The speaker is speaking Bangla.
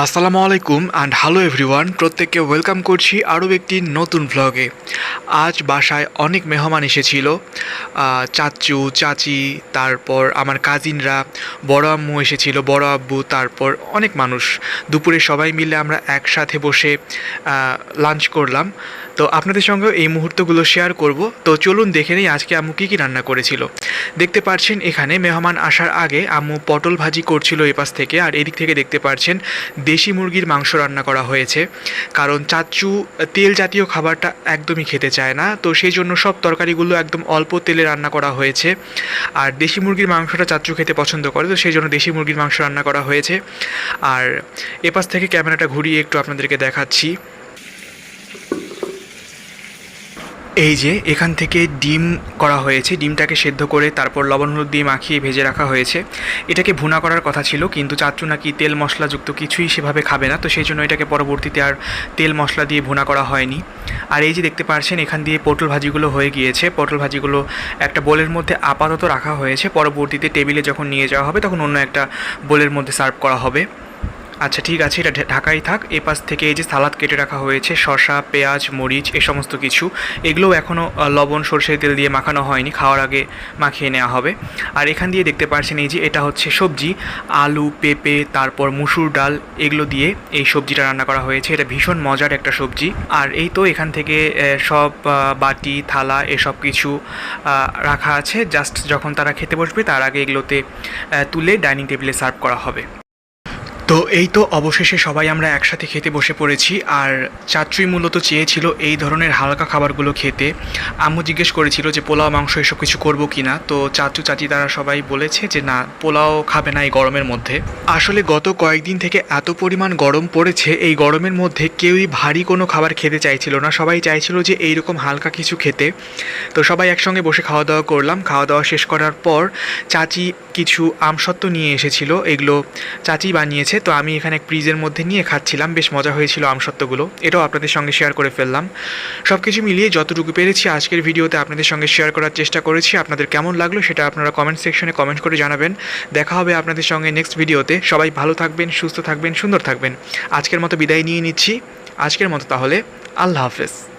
আসসালামু আলাইকুম অ্যান্ড হ্যালো এভরিওয়ান প্রত্যেককে ওয়েলকাম করছি আরও একটি নতুন ভ্লগে আজ বাসায় অনেক মেহমান এসেছিল। চাচু, চাচি, তারপর আমার কাজিনরা বড় আম্মু এসেছিল, বড় আব্বু, তারপর অনেক মানুষ। দুপুরে সবাই মিলে আমরা একসাথে বসে লাঞ্চ করলাম। তো আপনাদের সঙ্গে এই মুহূর্তগুলো শেয়ার করব। তো চলুন দেখে নিই আজকে আম্মু কী কী রান্না করেছিল। দেখতে পাচ্ছেন এখানে মেহমান আসার আগে আম্মু পটল ভাজি করছিল এপাশ থেকে, আর এদিক থেকে দেখতে পাচ্ছেন দেশি মুরগির মাংস রান্না করা হয়েছে। কারণ চাচু তেল জাতীয় খাবারটা একদমই খেতে চায় না। তো সেই জন্য সব তরকারিগুলো একদম অল্প তেলে রান্না করা হয়েছে। আর দেশি মুরগির মাংসটা চাচু খেতে পছন্দ করে, তো সেই জন্য দেশি মুরগির মাংস রান্না করা হয়েছে। আর এপাশ থেকে ক্যামেরাটা ঘুরিয়ে একটু আপনাদেরকে দেখাচ্ছি। এই যে, এখান থেকে ডিম করা হয়েছে। ডিমটাকে সেদ্ধ করে তারপর লবণ হলুদ দিয়ে মাখিয়ে ভেজে রাখা হয়েছে। এটাকে ভুনা করার কথা ছিল, কিন্তু চাচ্চু নাকি তেল মশলাযুক্ত কিছুই সেভাবে খাবে না, তো সেই জন্য এটাকে পরবর্তীতে আর তেল মশলা দিয়ে ভুনা করা হয়নি। আর এই যে দেখতে পাচ্ছেন এখান দিয়ে পটল ভাজিগুলো হয়ে গিয়েছে। পটল ভাজিগুলো একটা বোলের মধ্যে আপাতত রাখা হয়েছে। পরবর্তীতে টেবিলে যখন নিয়ে যাওয়া হবে, তখন অন্য একটা বোলের মধ্যে সার্ভ করা হবে। আচ্ছা ঠিক আছে, এটা ঢাকাই থাক। এ পাশ থেকে এই যে সালাদ কেটে রাখা হয়েছে, শসা, পেঁয়াজ, মরিচ, এ সমস্ত কিছু এগুলোও এখনও লবণ, সরষের তেল দিয়ে মাখানো হয়নি, খাওয়ার আগে মাখিয়ে নেওয়া হবে। আর এখান দিয়ে দেখতে পাচ্ছেন এই যে এটা হচ্ছে সবজি, আলু, পেঁপে, তারপর মুসুর ডাল, এগুলো দিয়ে এই সবজিটা রান্না করা হয়েছে। এটা ভীষণ মজার একটা সবজি। আর এই তো এখান থেকে সব বাটি, থালা, এসব কিছু রাখা আছে। জাস্ট যখন তারা খেতে বসবে, তার আগে এগুলোতে তুলে ডাইনিং টেবিলে সার্ভ করা হবে। তো এই তো অবশেষে সবাই আমরা একসাথে খেতে বসে পড়েছি, আর চাচুই মূলত চেয়েছিল এই ধরনের হালকা খাবারগুলো খেতে। আম্মু জিজ্ঞেস করেছিল যে পোলাও, মাংস এসব কিছু করব কি না তো চাচু চাচি তারা সবাই বলেছে যে, না, পোলাও খাবে না এই গরমের মধ্যে। আসলে গত কয়েকদিন থেকে এত পরিমাণ গরম পড়েছে, এই গরমের মধ্যে কেউই ভারী কোনো খাবার খেতে চাইছিল না। সবাই চাইছিল যে এইরকম হালকা কিছু খেতে। তো সবাই একসঙ্গে বসে খাওয়া দাওয়া করলাম। খাওয়া দাওয়া শেষ করার পর চাচি কিছু আমসত্ত্ব নিয়ে এসেছিল। এগুলো চাচি বানিয়েছে। তো আমি এখানে ফ্রিজের মধ্যে নিয়ে খাচ্ছিলাম, বেশ মজা হয়েছিল আমসত্ত্বগুলো। এটাও আপনাদের সঙ্গে শেয়ার করে ফেললাম। সব কিছু মিলিয়ে যতটুকু পেরেছি, আজকের ভিডিওতে আপনাদের সঙ্গে শেয়ার করার চেষ্টা করেছি। আপনাদের কেমন লাগল সেটা আপনারা কমেন্ট সেকশনে কমেন্ট করে জানাবেন। দেখা হবে আপনাদের সঙ্গে নেক্সট ভিডিওতে। সবাই ভালো থাকবেন, সুস্থ থাকবেন, সুন্দর থাকবেন। আজকের মতো বিদায় নিয়ে নিচ্ছি। আজকের মতো তাহলে, আল্লাহ হাফেজ।